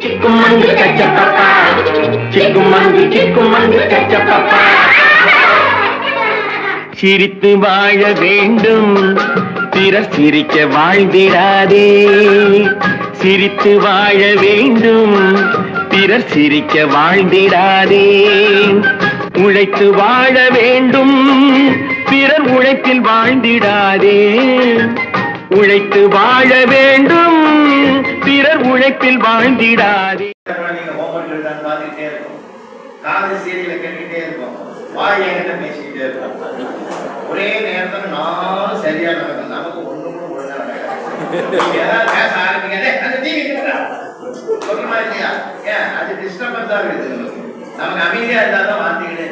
சிக்குமங்கு சச்ச பாப்பா சிக்குமங்கு சிக்குமங்கு சச்ச சிரித்து வாழ வேண்டும். பிற சிரிக்க வாழ்ந்திடாதே. சிரித்து வாழ வேண்டும். பிறர் சிரிக்க வாழ்ந்திடாதே. உழைத்து வாழ வேண்டும். பிறர் உழைப்பில் வாழ்ந்திடாதே. உழைத்து வாழ வேண்டும். பிறர் உழைப்பில் வாழ்ந்திடாதே. நீங்க இருக்கும். காது வாய் ஒரே நேரத்துல நானும் சரியா நடக்கும். நமக்கு ஒண்ணு ஒழுங்கா நீங்க ஏன்? அது டிஸ்டர்பன்ஸா இருக்குது நமக்கு. அமைதியா இருந்தாதான் வார்த்தைகளே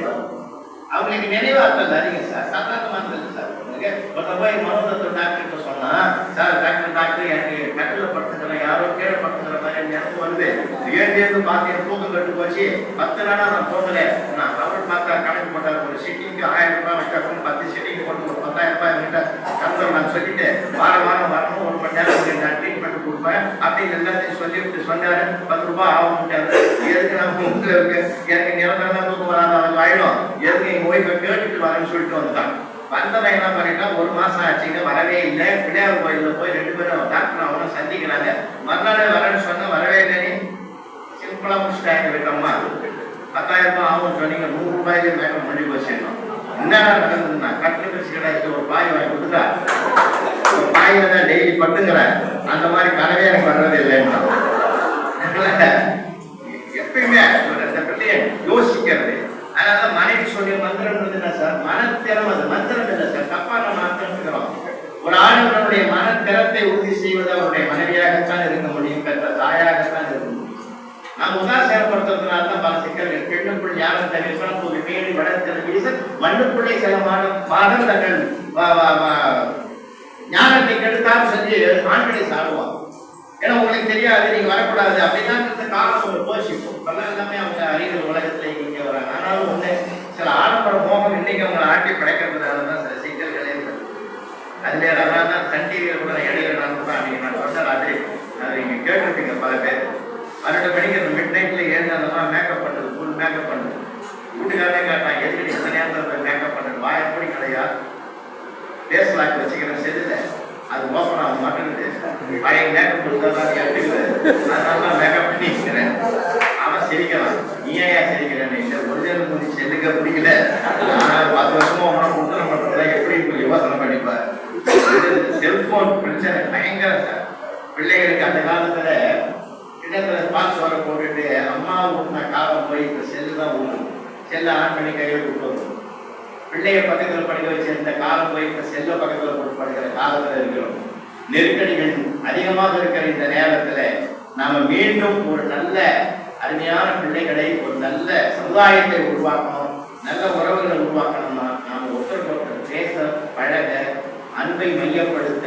அவங்களுக்கு நினைவாற்றல் சார். சாதாரணமாக இல்லை சார். உங்களுக்கு போய் மனோதத்துவ டாக்டர் சொன்னா சார் டாக்டர் டாக்டர் எனக்கு கட்டில படுத்துக்கிறேன் யாரோ கீழே படுத்துக்கிற மாதிரி எனக்கு வருது. ஏழு தூக்கம் கட்டு போச்சு. பத்து நாளா நான் தூங்கல. நான் கவர் பார்த்தா கணக்கு போட்டார். ஒரு சிட்டிங்க்கு ஆயிரம் ரூபாய் வச்சா பத்து சிட்டிங் போட்டு ஒரு பத்தாயிரம் ரூபாய் என்கிட்ட தந்தோம் நான் சொல்லிட்டு வாரம் வாரம் வரணும் ஒரு மணி நேரம் நான் ட்ரீட்மெண்ட் கொடுப்பேன். அப்படின்னு எல்லாத்தையும் சொல்லிவிட்டு சொன்னாரு. பத்து ரூபாய் ஆகும்ட்டாரு. எதுக்கு நான் உங்களுக்கு எனக்கு நிரந்தரமா தூக்கம் வராத ஆயிடும். எதுக்கு எங்க ஒய்ஃபை கேட்டுட்டு வரேன்னு சொல்லிட்டு வந்துட்டான். வந்ததை என்ன பண்ணிட்டா ஒரு மாசம் ஆச்சுங்க வரவே இல்லை. பிள்ளையார் கோயில்ல போய் ரெண்டு பேரும் டாக்டர் அவனும் சந்திக்கிறாங்க. மறுநாளே வரேன்னு சொன்ன வரவே இல்லை நீ. சிம்பிளா முடிச்சுட்டாங்க விட்டோம்மா பத்தாயிரம் ரூபாய் ஆகும் சொன்னீங்க நூறு ரூபாய்க்கு மேக்கம் பண்ணி போச்சு என்ன நடந்ததுன்னா கட்டில் பிரிச்சு கிடையாது ஒரு பாய் வாங்கி கொடுத்தா ஒரு பாயில தான் டெய்லி பட்டுங்கிறேன் அந்த மாதிரி கனவே எனக்கு வர்றது இல்லைன்னா எப்பயுமே யோசிக்கிறது. அதனால மனைவி சொல்லி மந்திரம் என்ன சார்? மனத்திறம் அது மந்திரம் இல்லை சார் தப்பா நம்ம அர்த்தம் எடுத்துக்கிறோம் ஒரு திறத்தை உறுதி செய்வது அவருடைய மனைவியாகத்தான் இருக்க முடியும் பெற்ற தாயாகத்தான் இருக்க முடியும். நாம் உதாசீனப்படுத்துறதுனால தான் பல சிக்கல்கள் பெண்ணுக்குள் யாரும் தவிர்க்கலாம் ஒரு மேடு வட வீச மண்ணுக்குள்ளே சில மாதம் மாதம் தங்கள் ஞானத்தை கெடுத்தால் சொல்லி ஆண்களை சாடுவாங்க ஏன்னா உங்களுக்கு தெரியாது நீங்க வரக்கூடாது. அப்படிதான் இந்த காலம் ஒரு போஷிப்போம் இப்பெல்லாம் எல்லாமே அவங்க அறிவியல் உலகத்துல இங்க வராங்க. ஆனாலும் ஒண்ணு சில ஆடம்பர மோகம் இன்னைக்கு அவங்களை ஆட்டி படைக்கிறதுனால தான் சில சிக்கல்கள் ஏற்படுது. அதுல அதனால தான் சன் கூட இடையில நான் கூட அன்னைக்கு நான் சொன்னேன் அது அது நீங்க கேட்டிருப்பீங்க பல பேர் பன்னெண்டு மணிக்கு அந்த மிட் நைட்ல ஏழு அந்த மாதிரி மேக்கப் பண்றது ஃபுல் மேக்கப் பண்றது வீட்டுக்காரே கேட்டான் எதுக்கு நீ இந்த நேரத்தில் மேக்கப் பண்றது வாய எப்படி கிடையாது பேஸ் வச்சுக்கிறேன் செல்லுல அது ஓப்பன் ஆக மாட்டேங்குது பழைய மேக்கப் கொடுத்தா தான் எடுத்துக்குது. அதனால தான் மேக்கப் பண்ணிக்கிறேன். அவன் சிரிக்கலாம் நீ ஏன் சிரிக்கிறேன்னு? இல்லை ஒரிஜினல் மூஞ்சி செல்லுக்க பிடிக்கல. ஆனால் பத்து வருஷமா உன முத்திரம் பண்றதுல எப்படி இப்ப யோசனை பண்ணிப்பார் செல்போன் பிரச்சனை பயங்கர சார் பிள்ளைகளுக்கு அந்த காலத்துல கிணத்துல பாக்ஸ் வர போட்டுட்டு அம்மா ஊட்டின காலம் போய் இப்ப செல்லு தான் ஊட்டும் செல்லை ஆன் பண்ணி கையில் கொடுத்து பிள்ளைய பக்கத்தில் படிக்க வச்சிருந்த காலம் போய் இப்போ செல்ல பக்கத்தில் போட்டு படிக்கிற காலத்தில் இருக்கிறோம். நெருக்கடிகள் அதிகமாக இருக்கிற இந்த நேரத்தில் நாம் மீண்டும் ஒரு நல்ல அருமையான பிள்ளைகளை ஒரு நல்ல சமுதாயத்தை உருவாக்கணும் நல்ல உறவுகளை உருவாக்கணும்னா நாம் ஒருத்தருக்கு ஒருத்தர் பேச பழக அன்பை மையப்படுத்த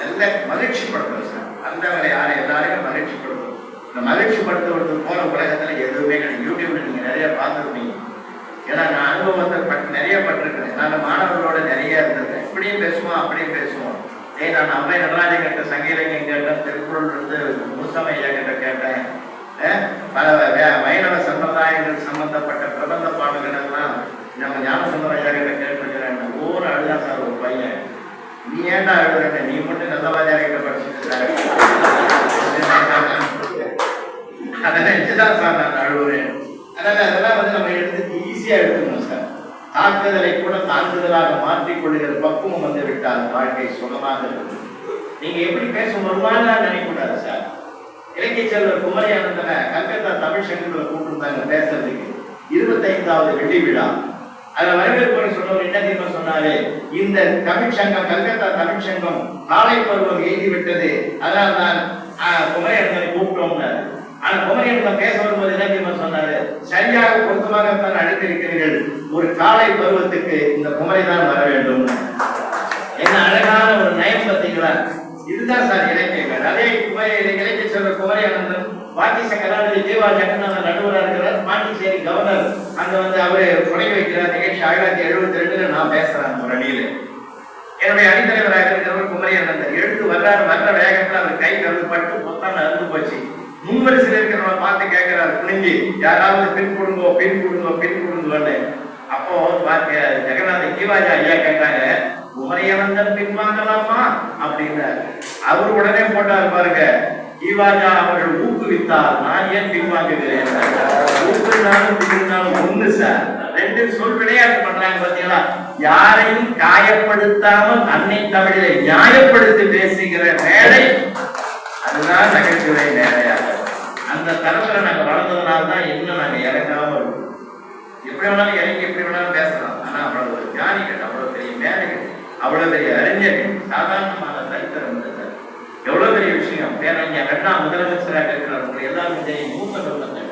நல்ல மகிழ்ச்சிப்படுத்தணும் சார். அந்தவரை யாரை எல்லாரையும் மகிழ்ச்சிப்படுத்தணும் இந்த மகிழ்ச்சிப்படுத்துவது போல உலகத்தில் எதுவுமே கிடையாது. யூடியூப்ல நீங்கள் நிறைய பார்த்துருப்பீங்க. ஏன்னா நான் அனுபவத்தை பட் நிறைய பட்டிருக்கிறேன் நான் மாணவர்களோட நிறைய இருந்திருக்கேன் இப்படியும் பேசுவோம் அப்படியும் பேசுவோம். ஏய் நான் அம்மை நடராஜன் கிட்ட சங்கீதங்க கேட்டேன் திருக்குறள் இருந்து முசமையா கிட்ட கேட்டேன். பல வே- வைணவ சம்பிரதாயங்கள் சம்பந்தப்பட்ட பிரபந்த பாடல்கள் எல்லாம் நம்ம ஞானசுந்தர ஐயா கிட்ட கேட்டிருக்கிறேன் ஒவ்வொரு அழுதா சார் ஒரு பையன். நீ ஏன்டா அழுதுற நீ மட்டும் நல்ல கிட்ட படிச்சுட்டு அதெல்லாம் அதை நினைச்சுதான் சார் நான் அழுவுறேன். அதனால அதெல்லாம் வந்து நம்ம எடுத்து ஈஸியா எடுத்துக்கணும் சார். தாக்குதலை கூட தாக்குதலாக மாற்றிக்கொள்கிற பக்குவம் வந்து விட்டால் வாழ்க்கை சுகமாக இருக்கும். நீங்க எப்படி பேச வருமானு நினைக்கக்கூடாது சார். இலக்கிய செல்வர் குமரி ஆனந்தனை கல்கத்தா தமிழ் சங்கத்துல கூப்பிட்டுருந்தாங்க பேசுறதுக்கு. இருபத்தைந்தாவது வெள்ளி விழா. அதுல வரவேற்பு சொன்னவர் என்ன தீபம் சொன்னாரு? இந்த தமிழ் சங்கம் கல்கத்தா தமிழ் சங்கம் காலை பருவம் எழுதி விட்டது. அதனால் தான் குமரி ஆனந்தனை கூப்பிட்டோம்னாரு. ஆனா குமரியன் பேச வரும்போது என்ன தெரியுமா சொன்னாரு? சரியாக பொருத்தமாகத்தான் அழைத்திருக்கிறீர்கள் ஒரு காலை பருவத்துக்கு இந்த குமரி தான் வர வேண்டும். என்ன அழகான ஒரு நயம் பார்த்தீங்களா? இதுதான் சார் இலக்கியங்கள் அதே குமரி இலக்கிய சொல்ற குமரி ஆனந்தன் பாக்கிச கலாநிதி தேவா ஜெகநாதன் நடுவராக இருக்கிறார். பாண்டிச்சேரி கவர்னர் அங்க வந்து அவரு தொடங்கி வைக்கிறார். நிகழ்ச்சி ஆயிரத்தி எழுபத்தி ரெண்டுல நான் பேசுறேன் ஒரு அணியில என்னுடைய அணித்தலைவராக இருக்கிறவர் குமரி ஆனந்தன் எழுத்து வர்றாரு வர்ற வேகத்துல அவர் கை கருது பட்டு மொத்தம் அறுந்து போச்சு. முன்வரிசையில் இருக்கிறவங்க பார்த்து கேட்கிறாரு குனிஞ்சி யாராவது பின் கொடுங்கோ பின் கொடுங்கோ பின் கொடுங்கோன்னு. அப்போ ஜெகநாத கீவாஜா ஐயா கேட்டாங்க உமரையவந்தன் பின்வாங்கலாமா அப்படின்னாரு. அவர் உடனே போட்டார் பாருங்க ஜீவாஜா அவர்கள் ஊக்குவித்தார் நான் ஏன் பின்வாங்குகிறேன் ஊக்குனாலும் பின்னாலும் ஒண்ணு சார் ரெண்டு சொல் விளையாட்டு பண்றாங்க பாத்தீங்களா யாரையும் காயப்படுத்தாமல் அன்னை தமிழில நியாயப்படுத்தி பேசுகிற மேடை அதுதான் நகைச்சுவை நேரையாக அந்த தரத்துல நாங்க வளர்ந்ததுனால தான் இன்னும் நாங்க இறங்காம இருக்கோம். எப்படி வேணாலும் இறங்கி எப்படி வேணாலும் பேசலாம். ஆனா அவ்வளவு ஒரு ஞானிகள் அவ்வளவு பெரிய மேலைகள் அவ்வளவு பெரிய அறிஞர்கள் சாதாரணமான சரித்திரம் இல்லை எவ்வளவு பெரிய விஷயம்? பேரறிஞர் அண்ணா முதலமைச்சராக இருக்கிறவர்கள் உங்களுக்கு எல்லாரும் தெரியும் மூத்த உள்ளது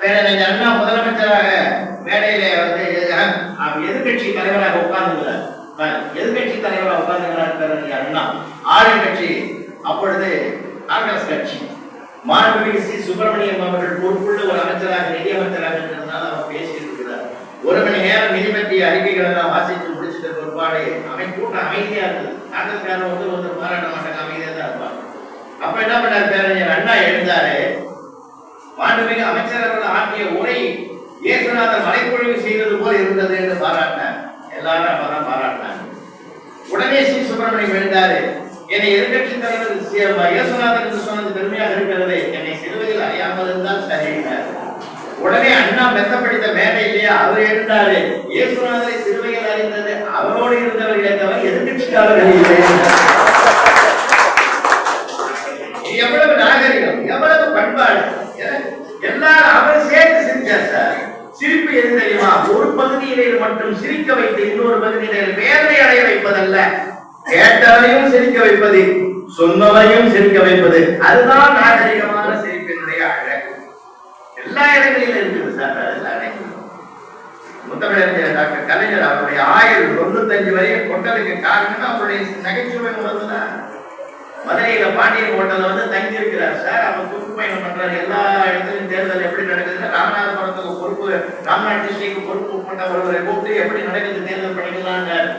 பேரறிஞர் அண்ணா முதலமைச்சராக மேடையில வந்து எதிர்கட்சி தலைவராக உட்கார்ந்துள்ளார். எதிர்கட்சி தலைவராக உட்கார்ந்துள்ளார் பேரறிஞர் அண்ணா. ஆளுங்கட்சி அப்பொழுது காங்கிரஸ் கட்சி மாண்புமிகு சி. சுப்பிரமணியம் அவர்கள் பொறுப்புள்ள ஒரு அமைச்சராக நிதி அமைச்சராக இருந்ததுனால அவர் பேசியிருக்கிறார். ஒரு மணி நேரம் நிதி பற்றிய அறிக்கைகள் எல்லாம் வாசித்து முடிச்சிட்ட பிற்பாடு அவை கூட்டம் அமைதியா இருந்தது. காங்கிரஸ்காரன் வந்து ஒருத்தர் பாராட்ட மாட்டாங்க அமைதியா தான் இருப்பாங்க. அப்ப என்ன பண்ணார் பேரறிஞர்? அண்ணா எழுந்தாரு. மாண்புமிகு அமைச்சரவர்கள் ஆற்றிய உரை இயேசுநாதர் மலைப்பொழிவு செய்தது போல் இருந்தது என்று பாராட்டினார். எல்லாரும் அப்பதான் பாராட்டினாங்க. உடனே சி. சுப்பிரமணியம் எழுந்தாரு. என்னை எதிர்கட்சி தலைவர் இயேசுநாதன் என்று சொன்னது பெருமையாக இருக்கிறது. என்னை சிறுவையில் அறியாமல் இருந்தால் சரியினார் உடனே அண்ணா மெத்தப்படுத்த இல்லையா அவர் எழுந்தாரு. இயேசுநாதரை சிறுவையில் அறிந்தது அவரோடு இருந்தவர்களே தவிர எதிர்கட்சிக்காரர்கள் இல்லை எவ்வளவு நாகரிகம் எவ்வளவு பண்பாடு. எல்லாரும் அவர் சேர்த்து சிரிச்சார் சார். சிரிப்பு எது தெரியுமா? ஒரு பகுதியிலே மட்டும் சிரிக்க வைத்து இன்னொரு பகுதியிலே வேதனை அடைய வைப்பதல்ல. கேட்டவரையும் சிரிக்க வைப்பது சொன்னவரையும் சிரிக்க வைப்பது அதுதான் நாகரிகமான சிரிப்பினுடைய அழகு. எல்லா இடங்களிலும் இருக்குது சார் அதெல்லாம் முத்தமிழறிஞர் டாக்டர் கலைஞர் அவருடைய ஆயுள் தொண்ணூத்தஞ்சு வரையும் கொட்டலுக்கு காரணம் அவருடைய நகைச்சுவை உணர்வு தான் மதுரையில பாண்டியன் ஹோட்டல்ல வந்து தங்கி இருக்கிறார் சார். அவர் சுற்றுப்பயணம் பண்றாரு. எல்லா இடத்துலயும் தேர்தல் எப்படி நடக்குது ராமநாதபுரத்துக்கு பொறுப்பு ராமநாத் டிஸ்ட்ரிக்ட் பொறுப்பு கொண்ட ஒருவரை கூப்பிட்டு எப்படி நடக்குது தேர்தல் பண்ணிக்கலாம்னார்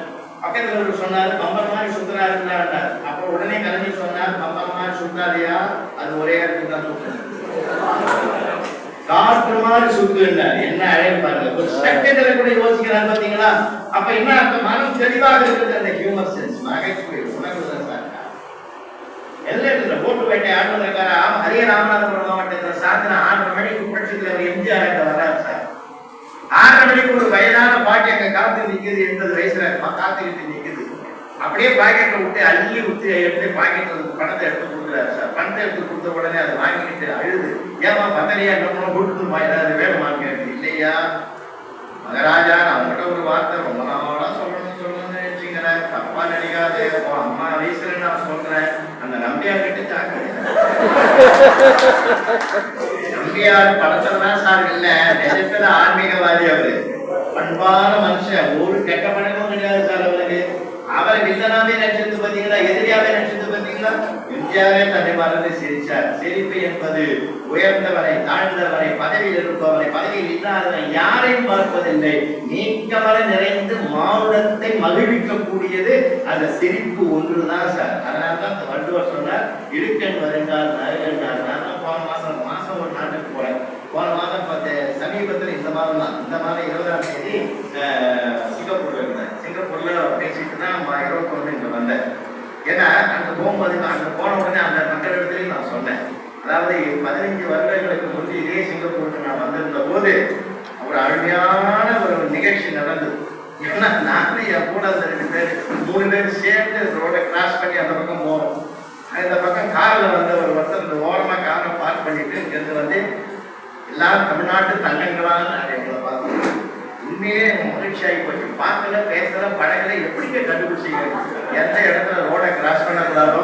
பக்கத்துல ஒரு சொன்னாரு பம்பர் மாதிரி சுத்தரா இருக்கிறார் அப்ப உடனே கிளம்பி சொன்னார் பம்பர் மாதிரி சுத்தாதையா? அது ஒரே இடத்துல தான் காற்று மாதிரி சுத்து என்ன அழைப்பு பாருங்க. ஒரு செகண்ட்ல கூட யோசிக்கிறார் பாத்தீங்களா? அப்ப என்ன அந்த மனம் தெளிவாக இருக்குது அந்த ஹியூமர் சென்ஸ் நகைச்சுவை உணர்வு தான் எல்லாம் போட்டு வேட்டை ஆண்டு இருக்காரு ஹரிய ராமநாதபுரம் மாவட்டத்தில் சாயந்தரம் ஆறு மணிக்கு புரட்சித்தில் அவர் எம்ஜிஆர் வர்றாரு சார். ஆறரை மணிக்கு ஒரு வயதான பாட்டி அங்க காத்து நிக்குது எண்பது வயசுல ம- காத்துக்கிட்டு நிக்குது. அப்படியே பாக்கெட்டை விட்டு அள்ளி விட்டு எடுத்து பாக்கெட்ல பணத்தை எடுத்து கொடுக்குறாரு சார். பணத்தை எடுத்து கொடுத்த உடனே அதை வாங்கிட்டு அழுது. ஏமா பத்தனையா என்ன கொடுத்துமா ஏதாவது வேணுமா கேட்டு இல்லையா? மகராஜா அவங்ககிட்ட ஒரு வார்த்தை ரொம்ப நாளா சொல்லணும்னு சொல்லணும்னு நினைச்சுக்கிறேன் தப்பா நினைக்காது. உன் அம்மா வயசுல நான் சொல்றேன். அந்த நம்பியா கிட்ட தாக்க நம்பியார் படத்துல சார் இல்ல நிஜத்துல ஆன்மீகவாதி அவரு. பண்பான மனுஷன். ஒரு கெட்ட பழக்கமும் கிடையாது சார் அவருக்கு. அவரை வில்லனாவே நடிச்சது பாத்தீங்களா எதிரியாவே நடிச்சது பாத்தீங்களா எம்ஜிஆரே தன்னை மறந்து சிரிச்சார். சிரிப்பு என்பது உயர்ந்தவரை தாழ்ந்தவரை பதவியில் இருப்பவரை பதவியில் இல்லாதவரை யாரையும் பார்ப்பதில்லை. நீக்கமர நிறைந்து மானுடத்தை மகிழ்விக்கக்கூடியது அந்த சிரிப்பு ஒன்றுதான் சார். அதனால தான் அந்த வள்ளுவர் சொன்னார் இடுக்கண் வருங்கால் நறுகண்டார் நான் போன மாசம் ஒரு நாட்டுக்கு போறேன் போன மாதம் பார்த்து சமீபத்தில் இந்த மாதம் இருபதாம் தேதி சிங்கப்பூர்ல இருந்தேன். சிங்கப்பூர்ல பேசிட்டு தான் இருபத்தொன்னு இங்க வந்தேன். ஏன்னா அங்க போகும்போது அங்க போன உடனே அந்த மக்களிடத்துலயும் நான் சொன்னேன். அதாவது பதினைஞ்சு வருடங்களுக்கு முன்பு இதே சிங்கப்பூருக்கு நான் வந்திருந்த போது ஒரு அருமையான ஒரு நிகழ்ச்சி நடந்தது. ஏன்னா நானும் என் கூட அந்த ரெண்டு பேர் மூணு பேர் சேர்ந்து ரோட கிராஸ் பண்ணி அந்த பக்கம் போறோம் இந்த பக்கம் காரில் வந்து ஒரு ஒருத்தர் இந்த ஓரமாக காரை பார்க் பண்ணிட்டு இங்கேருந்து வந்து எல்லா தமிழ்நாட்டு தங்கங்களான உண்மையிலே ஆகி போச்சு பார்க்கல பேசல பழகல எப்படிங்க கண்டுபிடிச்சீங்க? எந்த இடத்துல ரோட கிராஸ் பண்ணக்கூடாதோ?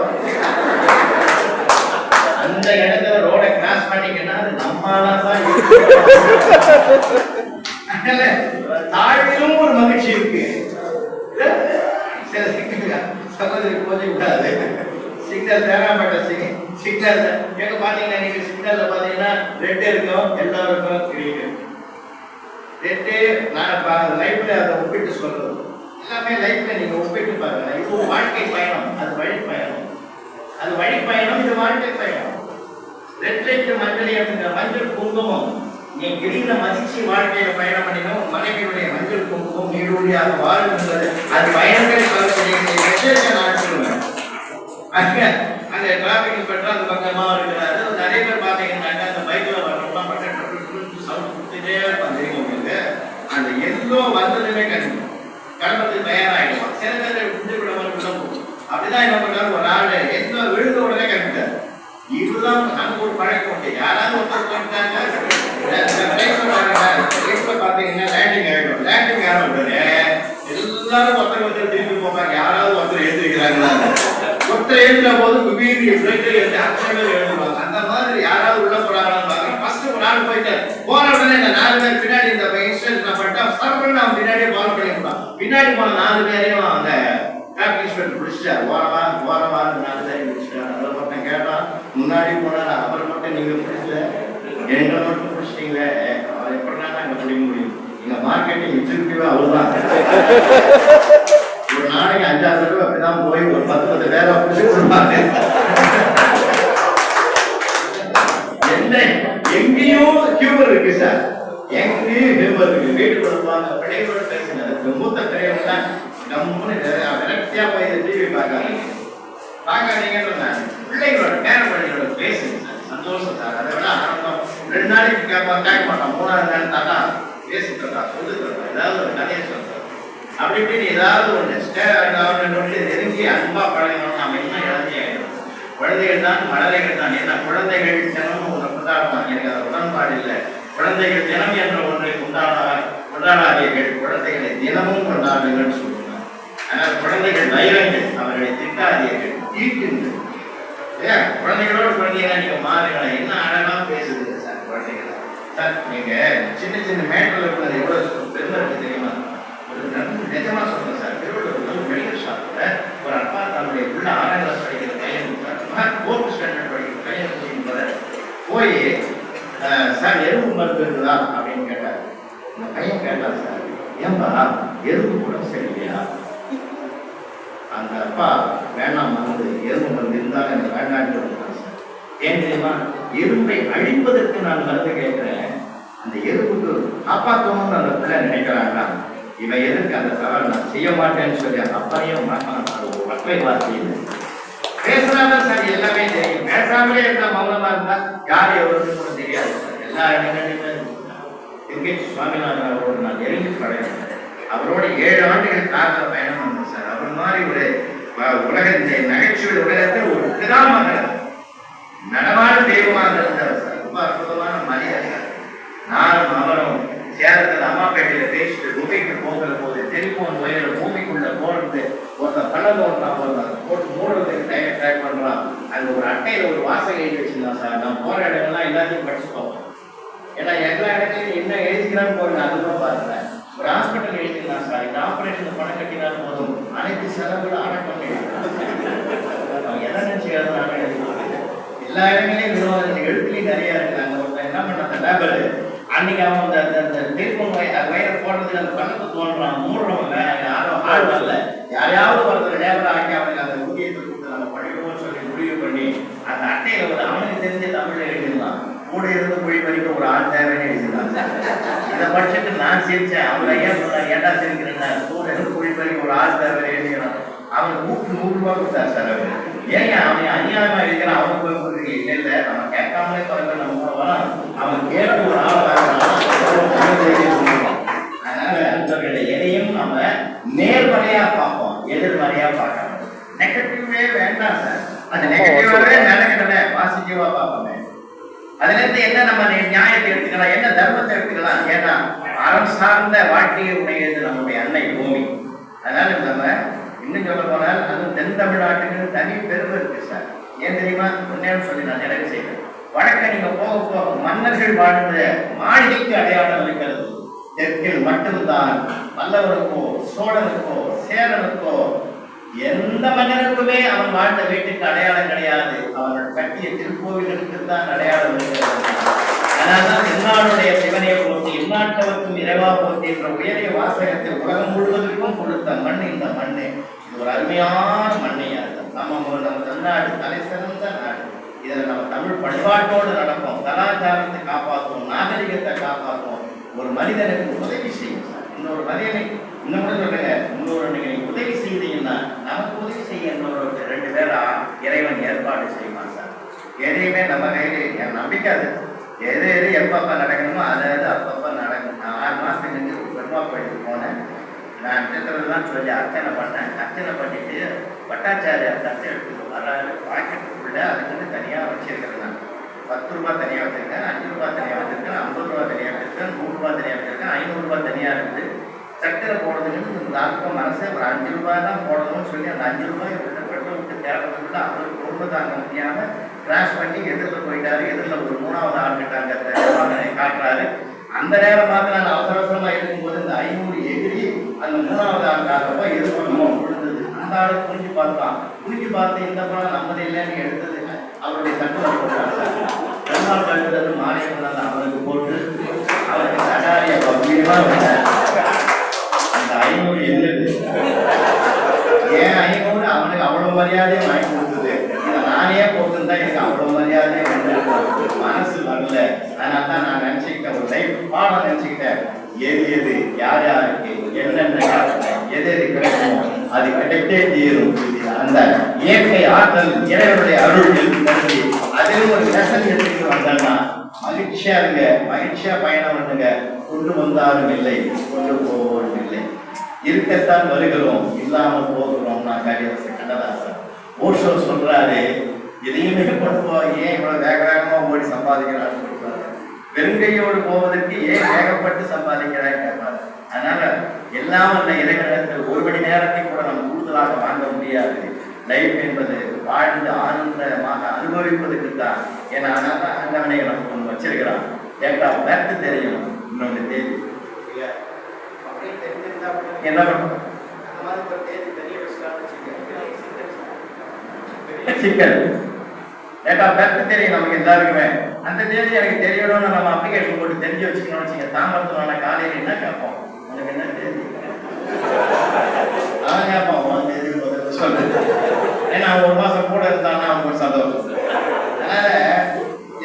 அந்த இடத்துல ரோட கிராஸ் பண்ணீங்கன்னா நம்மளால தான் தாழ்விலும் ஒரு மகிழ்ச்சி இருக்கு. சகோதரி போதை விடாது. சிக்னல் தேவைப்பட்ட சிக்னல் சிக்னல் எங்க பாத்தீங்கன்னா நீங்க சிக்னல்ல பாத்தீங்கன்னா ரெட் இருக்கும் எல்லாருக்கும் கிரீன் இருக்கும் ரெட்டு நான் லைஃப்பில் அதை ஒப்பிட்டு சொல்றது. எல்லாமே லைஃப்ல நீங்க ஒப்பிட்டு பாருங்க. இது வாழ்க்கை பயணம் அது வழி பயணம். அது வழி பயணம் இது வாழ்க்கை பயணம். ரெட்லைட்டு மஞ்சள் அப்படிங்கிற மஞ்சள் குங்குமம். நீ கிரீன மதிச்சு வாழ்க்கையில பயணம் பண்ணினோம். மனைவியுடைய மஞ்சள் குங்குமம் நீடூழியாக வாழும் அது பயணங்கள் சொல்லக்கூடிய நான் சொல்லுவேன். அங்க அந்த டிராபிக் பெற்றால் அந்த பக்கமா இருக்கிறாரு நிறைய பேர் பாத்தீங்கன்னாக்கா அந்த பைக்ல அந்த வந்ததுமே கண்டு கடப்பதுக்கு தயாராகிடுவான். சில பேர் விட்டு விட மாதிரி விட போகும் அப்படிதான் என்ன பண்றாரு? ஒரு ஆளு எந்த விழுந்த உடனே கண்டுட்டாரு இதுதான் நமக்கு ஒரு பழக்கம். உண்டு யாராவது ஒருத்தர் பண்ணிட்டாங்க பாத்தீங்கன்னா லேண்டிங் ஆகிடும் லேண்டிங் ஆன உடனே. எல்லாரும் ஒருத்தர் ஒருத்தர் திரும்பி போவாங்க. யாராவது ஒருத்தர் எழுந்திருக்கிறாங்களா ஒருத்தர் எழுந்த போது குபீர் பிளைட்டில் எழுதி அக்ஷரம் எழுதுவாங்க. அந்த மாதிரி யாராவது உள்ள போறாங்களான்னு போயிட்டு போற உடனே இந்த நாலு பேர் பின்னாடி இந்த இன்ஸ்டன்ட் நான் பண்ணிட்டா சர்வன் அவன் பின்னாடியே ஃபாலோ பண்ணிருப்பான் பின்னாடி போன நாலு பேரையும் அந்த டிராபிக் இன்ஸ்பெக்டர் பிடிச்சிட்டாரு. ஓரமா ஓரமா நாலு பேரையும் பிடிச்சிட்டாரு. அதை மட்டும் கேட்டான். முன்னாடி போனாரு அவரை மட்டும் நீங்க பிடிச்சல எங்களை மட்டும் பிடிச்சிட்டீங்களே. அவர் எப்படின்னா நாங்க பிடிக்க முடியும். எங்க மார்க்கெட்டிங் எக்ஸிக்யூட்டிவ் அவ்வளவுதான். ஒரு நாளைக்கு அஞ்சாறு ரூபாய் அப்படிதான் போய் ஒரு பத்து பத்து பேரை பிடிச்சி கொடுப்பாங்க என்ன எங்கேயும் ஹியூமர் இருக்கு சார் நண்பர்கள் ஹியூமர் இருக்கு வீட்டுக்குள்ள போவாங்க பேசினது மூத்த பிள்ளைகள் தான் கம்முன்னு விரக்தியா போய் டிவி பார்க்காதீங்க பார்க்காதீங்கன்னு நான் பிள்ளைகளோட பேர பிள்ளைகளோட பேசுங்க. சந்தோஷம் சார் அதை விட ஆரம்பம் ரெண்டு நாளைக்கு கேட்பா கேட்க மாட்டோம் மூணாவது நாள் தாத்தா பேசிட்டா தரா ஏதாவது ஒரு கதையை சொல்றேன். அப்படி இப்படின்னு ஏதாவது ஒன்று ஸ்டே ஆகணும்னு நெருங்கி அன்பா பழகணும். நாம இன்னும் இழந்தி ஆயிடும் குழந்தைகள் தான் மழலைகள் தான். ஏன்னா குழந்தைகள் தினமும் ஒரு கொண்டாடுவாங்க எனக்கு அது உடன்பாடு இல்லை. குழந்தைகள் தினம் என்ற ஒன்றை கொண்டாட கொண்டாடாதீர்கள் குழந்தைகளை தினமும் கொண்டாடுங்கள் சொல்லுவாங்க ஆனால் குழந்தைகள் வைரங்கள். அவர்களை திட்டாதீர்கள். ஈட்டுங்கள் ஏன் குழந்தைகளோட குழந்தைகளை நீங்க மாறுங்களா? என்ன அழகா பேசுதுங்க சார் குழந்தைகளை? சார் நீங்க சின்ன சின்ன மேட்டர்ல இருக்கிறது எவ்வளவு பெருமை இருக்கு தெரியுமா? ஒரு நிஜமா சொல்றேன் சார் திருவள்ளுவர் ஒரு மெடிக்கல் ஷாப்ல ஒரு அப்பா தன்னுடைய உள்ள ஆறாம் கிளாஸ் படிக்கிற பையன் ஃபோர்த் ஸ்டாண்டர்ட் படிக்கிற பையன் கூட்டிட்டு போய் அஹ், சார் எறும்பு மருந்து இருக்குதா அப்படின்னு கேட்டார். இந்த பையன் கேட்டார் சார் ஏன்பா எறும்பு கூட சரியில்லையா? அந்த அப்பா வேணாம் மருந்து எறும்பு மருந்து இருந்தாலும் எனக்கு வேண்டாம்னு சொல்லுவாங்க சார். ஏன் தெரியுமா? எறும்பை அழிப்பதற்கு நான் மருந்து கேட்கிறேன். அந்த எறும்புக்கு காப்பாற்றணும்னு அந்த பிள்ளை நினைக்கிறாங்களா இவன் எதுக்கு அந்த தவறு நான் செய்ய மாட்டேன்னு சொல்லி அந்த அப்பாவையும் மாட்டான் ஒரு வார்த்தை இல்லை பேசுனாதான் சார் எல்லாமே தெரியும். பேசாமலே இருந்தா மௌனமா இருந்தா யார் எவருக்கு கூட தெரியாது எல்லா இடங்களிலுமே திருக்கேசி சுவாமிநாதன் அவரோடு நான் நெருங்கி பழகினேன். அவரோட ஏழு ஆண்டுகள் காரில் பயணம் பண்ணேன் சார். அவர் மாதிரி ஒரு உலக இந்த நகைச்சுவை உலகத்தில் ஒரு பிதாமகன் நடமாடும் தெய்வமாக இருந்தார் சார் ரொம்ப அற்புதமான மனிதர் சார் நானும் அவரும் சேலத்தில் அம்மாப்பேட்டையில பேசிட்டு குகைக்கு போகிற போது டெலிபோன் ஒயர் பூமிக்குள்ள போடுறது ஒருத்தன் பள்ளம் ஓட்டுறான் ஒருத்தன் போட்டு மூடுறதுக்கு டைம் ட்ராக் பண்றான் அங்க ஒரு அட்டையில ஒரு வாசகம் எழுதி வச்சிருந்தான் சார் நான் போற இடங்கள்லாம் எல்லாத்தையும் படிச்சுப்போம் ஏன்னா எல்லா இடத்துலையும் என்ன எழுதிக்கிறான்னு போய் அதுதான் பாருங்க. ஒரு ஹாஸ்பிட்டல் எழுதிக்கலாம் சார். இந்த ஆப்ரேஷன் பணம் கட்டினாலும் போதும். அனைத்து செலவுகளும் அடக்கம் எதை நினச்சி எழுதுனாலும் எழுதிக்கலாம். எல்லா இடங்களையும் விரோதம் எழுத்துலையும் நிறைய இருக்காங்க ஒருத்தன் என்ன பண்ண அந்த லேபர் அன்னைக்கு அவன் அந்த அந்த- அந்த டெலிஃபோன் வயரை போடுறதுக்கு அந்த பணத்தை தோன்றான் மூடுறவங்க யாரும் ஆள் வரல. யாரையாவது ஒருத்தர் லேபர் ஆக்கி அவனுக்கு அந்த ஊதியத்தை கொடுத்து நம்ம படிக்கணும்னு சொல்லி முடிவு பண்ணி அந்த அட்டையில ஒரு அவனுக்கு தெரிஞ்ச தமிழ்ல எழுதிடலாம் கூட இருந்து போய் வரைக்கும் ஒரு ஆள் தேவைன்னு எழுதிடலாம் இதை படிச்சுட்டு நான் சிரிச்சேன். அவரை ஏன் சொன்னார் ஏன்டா சிரிக்கிறீங்க கூட இருந்து போய் வரைக்கும் ஒரு ஆள் தேவை எழுதிடலாம் அவன் நூற்று நூறு ரூபாய் கொடுத்தார் சார் அவரு. ஏன் அவன் அநியாயமா இருக்கிறான்? அவன் போய் கொடுக்குறீங்க? இல்லை நம்ம கேட்காமலே பிறகு நம்ம கூட வரான். அவன் கேட்க ஒரு ஆள் அதனால நண்பர்களே எதையும் நம்ம நேர்மறையா பார்ப்போம் எதிர்மறையா பார்க்கணும் நெகட்டிவே வேண்டாம் சார். அந்த நெகட்டிவாவே நடக்கிறத பாசிட்டிவா பார்ப்போம். அதுல இருந்து என்ன நம்ம நியாயத்தை எடுத்துக்கலாம் என்ன தர்மத்தை எடுத்துக்கலாம்? ஏன்னா அறம் சார்ந்த வாழ்க்கையை உடையது நம்முடைய அன்னை பூமி. அதனால நம்ம இன்னும் சொல்ல போனால் அதுவும் தென் தமிழ்நாட்டுக்கு தனி பெருமை இருக்கு சார். ஏன் தெரியுமா? முன்னே சொல்லி நான் நிறைவு செய்வேன் வழக்க நீங்க போக போக மன்னர்கள் வாழ்ந்த மாளிகைக்கு அடையாளம் இருக்கிறது தெற்கில் மட்டும்தான். பல்லவனுக்கோ சோழனுக்கோ சேரனுக்கோ எந்த மன்னனுக்குமே அவன் வாழ்ந்த வீட்டுக்கு அடையாளம் கிடையாது. அவர்கள் கட்டிய திருக்கோவிலுக்கு தான் அடையாளம் இருக்கிறது. அதனால்தான் இந்நாளுடைய சிவனை போற்றி இந்நாட்டவருக்கும் இறைவா போற்றி என்ற உயரிய வாசகத்தை உலகம் முழுவதற்கும் கொடுத்த மண் இந்த மண்ணு. இது ஒரு அருமையான மண்ணையா நம்ம நம்ம தமிழ்நாடு தலை சிறந்த நாடு. இதில் நம்ம தமிழ் பண்பாட்டோடு நடப்போம். கலாச்சாரத்தை காப்பாற்றுவோம். நாகரிகத்தை காப்பாற்றுவோம். ஒரு மனிதனுக்கு உதவி செய்யும் இன்னொரு மனிதனை இன்னும் கூட சொல்லுங்க இன்னொரு நீங்கள் உதவி செய்தீங்கன்னா நமக்கு உதவி செய்ய இன்னொரு ரெண்டு பேரா இறைவன் ஏற்பாடு செய்வான் சார். எதையுமே நம்ம கையில் என் நம்பிக்கை அது. எது எது எப்பப்ப நடக்கணுமோ அது அது அப்பப்ப நடக்கும். நான் ஆறு மாசத்துக்கு இருந்து பெருமா கோயிலுக்கு போனேன். நான் தான் சொல்லி அர்ச்சனை பண்ணேன். அர்ச்சனை பண்ணிட்டு பட்டாச்சாரியார் தட்டை எடுத்துட்டு வர்றாரு பாக்கெட்டுக்குள்ள அதுக்குன்னு தனியா வச்சிருக்கிறேன் நான். பத்து ரூபாய் தனியாக வச்சுருக்கேன் அஞ்சு ரூபாய் தனியாக வச்சுருக்கேன் ஐம்பது ரூபாய் தனியாக வச்சுருக்கேன் நூறு தனியாக வச்சுருக்கேன் ஐநூறுரூவா தனியாக இருக்குது சக்கரை போடுறதுக்கு இந்த ஆத்ம மனசே ஒரு அஞ்சு ரூபாய் தான் போடணும்னு சொல்லி அந்த அஞ்சு ரூபாய் விட்டு பெட்ரோல் விட்டு தேவைப்பட்டு அவருக்கு குடும்ப தாங்க முடியாம கிராஷ் பண்ணி எதிரில் போயிட்டாரு. எதிரில் ஒரு மூணாவது ஆண்டுட்டாங்க காட்டுறாரு. அந்த நேரம் பார்த்து நான் அவசர அவசரமா இருக்கும்போது இந்த ஐநூறு எகிரி அந்த மூணாவது ஆண்டாக எதிர்கொள்ளணும் விழுந்தது. அந்த ஆளு புரிஞ்சு பார்த்தான். புரிஞ்சு பார்த்து இந்த படம் நம்மது இல்லைன்னு எடுத்தது அவருடைய சட்டம் போட்டாங்க பெருமாள் கழுத்துல மானியம் அந்த போட்டு அவருக்கு சடாரிய பவ்யமா வச்சார். அந்த ஐநூறு எழுது ஏன் ஐநூறு மரியாதையை வாங்கி கொடுத்தது. நானே போட்டுருந்தா எனக்கு அவ்வளவு மரியாதையும் வந்திருக்கும். மனசு வரல. அதனால தான் நான் நினைச்சுக்கிட்டேன் ஒரு லைஃப் பாடம் நினைச்சுக்கிட்டேன். எது எது? யார் யாருக்கு? என்னென்ன எது எது கிடைக்கும்? அது கிடைத்தே தீரும். அந்த இயற்கை ஆற்றல் இறைவனுடைய அருள் கருதி அதில் ஒரு லெசன் எடுத்துட்டு வந்தேன்னா மகிழ்ச்சியா இருங்க. மகிழ்ச்சியா பயணம் பண்ணுங்க. கொண்டு வந்தாலும் இல்லை. கொண்டு போவோம் இல்லை. இருக்கத்தான் வருகிறோம். இல்லாமல் போகிறோம் நான் காரியரசு கண்ணதாசன் ஓஷோ சொல்றாரு எதையுமே கொண்டு போ ஏன் இவ்வளவு வேக வேகமா ஓடி சம்பாதிக்கிறான்னு சொல்றாரு. வெறுங்கையோடு போவதற்கு ஏன் வேகப்பட்டு சம்பாதிக்கிறான்னு கேட்பாரு. அதனால எல்லாம் அந்த இறைவனிடத்தில் ஒரு மணி நேரத்தை கூட நம்ம கூடுதலாக வாங்க முடியாது. லைஃப் என்பது வாழ்ந்து ஆனந்தமாக அனுபவிப்பதற்கு தான். ஏன்னா அதனால தான் ஆண்டவனை நமக்கு ஒன்று வச்சிருக்கிறான். கேட்டா பேர்த்து தெரியும். இன்னொன்று தேதி. என்ன பண்ணுவோம் அந்த மாதிரி ஒரு தேதி தெரிய வச்சுக்கலாம்னு வச்சுக்கோங்க. சிக்கல். டேட்டா பேர்த்து தெரியும் நமக்கு எல்லாருக்குமே. அந்த தேதி எனக்கு தெரியணும்னு நம்ம அப்ளிகேஷன் போட்டு தெரிஞ்சு வச்சுக்கணும்னு வச்சுக்க தாமரத்துல காலையில் என்ன கேட்போம்? உனக்கு என்ன தேதி? அதான் கேட்போம். உன் தேதி முதல்ல சொல்லு. ஏன்னா ஒரு மாசம் கூட இருந்தான்னா அவங்களுக்கு ஒரு சந்தோஷம். அதனால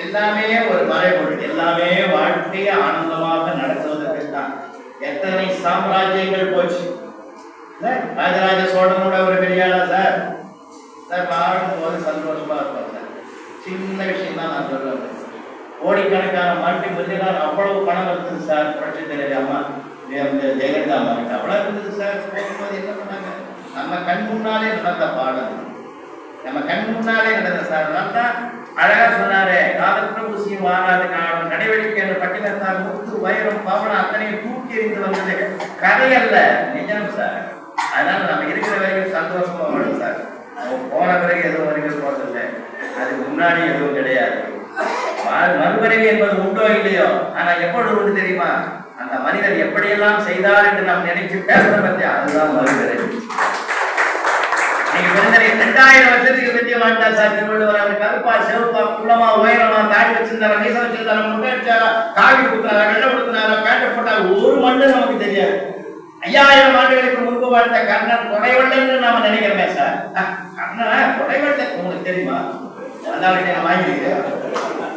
எல்லாமே ஒரு மறைபொருள். எல்லாமே வாழ்க்கையை ஆனந்தமாக நடத்துவதற்கு தான் எத்தனை சாம்ராஜ்யங்கள் போச்சு இல்ல? ராஜராஜ சோழன் கூட ஒரு பெரிய ஆளா சார் சார் வாழும் போது சந்தோஷமா இருப்போம் சார் சின்ன விஷயம் தான் நான் சொல்றேன் கோடிக்கணக்கான மல்டி மில்லியனர் அவ்வளவு பணம் இருந்தது சார். புரட்சி தலைவி அம்மா இந்த ஜெயலலிதா அம்மாவுக்கு அவ்வளவு இருந்தது சார். போகும்போது என்ன பண்ணாங்க? நம்ம கண் முன்னாலே நடந்த பாடல். நம்ம கண் முன்னாலே நடந்த சார். நல்லா அழகா சொன்னாரு. காலத்துல ஊசியும் மாறாது காலம் கடைவெளிக்கு என்ற பட்டினத்தார் முத்து வைரம் பவனம் அத்தனையும் தூக்கி எறிந்து வந்தது கதை அல்ல. நிஜம் சார். அதனால நம்ம இருக்கிற வரைக்கும் சந்தோஷமா வரும் சார். நம்ம போன பிறகு எதுவும் வரைக்கும் போறதில்லை அதுக்கு முன்னாடி எதுவும் கிடையாது. மறுபிறவி என்பது உண்டோ இல்லையோ? ஆனா எப்பொழுது உண்டு தெரியுமா? அந்த மனிதன் எப்படியெல்லாம் செய்தார் என்று நாம் நினைச்சு பேசுற பத்தி அதுதான் மறுபிறவி நீங்க பெருந்தரை ரெண்டாயிரம் வருஷத்துக்கு பற்றிய வாழ்ந்தார் சார் திருவள்ளுவர் அவர் கருப்பா செவப்பா குள்ளமா உயரமா தாடி வச்சிருந்தாரா மீச வச்சிருந்தாரா முட்டை அடிச்சாரா காவி கொடுத்தாரா வெள்ளை கொடுத்தாரா பேட்டை போட்டாரா ஒரு மண்ணு நமக்கு தெரியாது. ஐயாயிரம் ஆண்டுகளுக்கு முன்பு வாழ்ந்த கர்ணன் கொடைவள்ளன்னு நாம நினைக்கிறோமே சார். அஹ், கர்ணனா கொடைவள்ளன் உங்களுக்கு தெரியுமா? அந்த நான் வாங்கியிருக்கேன்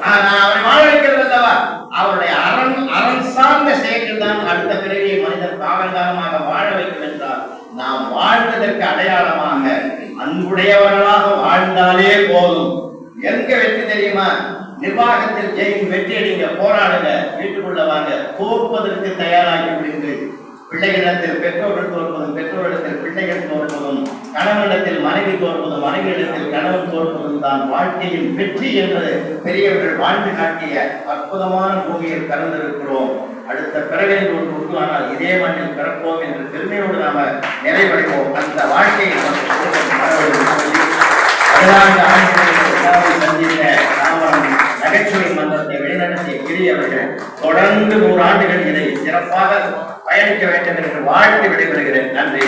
அவரை வாழ அல்லவா? அவருடைய அரண் அரண் சார்ந்த செயல்கள் தான் அடுத்த பிறவியை மனிதர் காலங்காலமாக வாழ வைக்கும் என்றால் நாம் வாழ்ந்ததற்கு அடையாளமாக அன்புடையவர்களாக வாழ்ந்தாலே போதும். எங்க வெற்றி தெரியுமா? நிர்வாகத்தில் ஜெயிக்கும் வெற்றி அடிங்க போராடுங்க வீட்டுக்குள்ள வாங்க தோற்பதற்கு தயாராகி விடுங்கள். பிள்ளைகளிடத்தில் பெற்றோர்கள் தோற்பதும் பெற்றோரிடத்தில் பிள்ளைகள் தோற்பதும் கணவனிடத்தில் மனைவி தோற்பதும் மனைவியிடத்தில் கணவன் தோற்பதும் தான் வாழ்க்கையின் வெற்றி என்று பெரியவர்கள் வாழ்ந்து காட்டிய அற்புதமான பூமியில் கலந்திருக்கிறோம் அடுத்த பிறவியில் ஒரு உண்டு ஆனால் இதே மண்ணில் பிறப்போம் என்று பெருமையோடு நாம நிறைவடைவோம். அந்த வாழ்க்கையை பதினான்கு சந்தித்த ராமன் நகைச்சுவை மன்றத்தை வெளிநடத்திய கிரியவர்கள் தொடர்ந்து நூறு ஆண்டுகள் இதை சிறப்பாக பயணிக்க வேண்டும் என்று வாழ்த்து விடைபெறுகிறேன். நன்றி.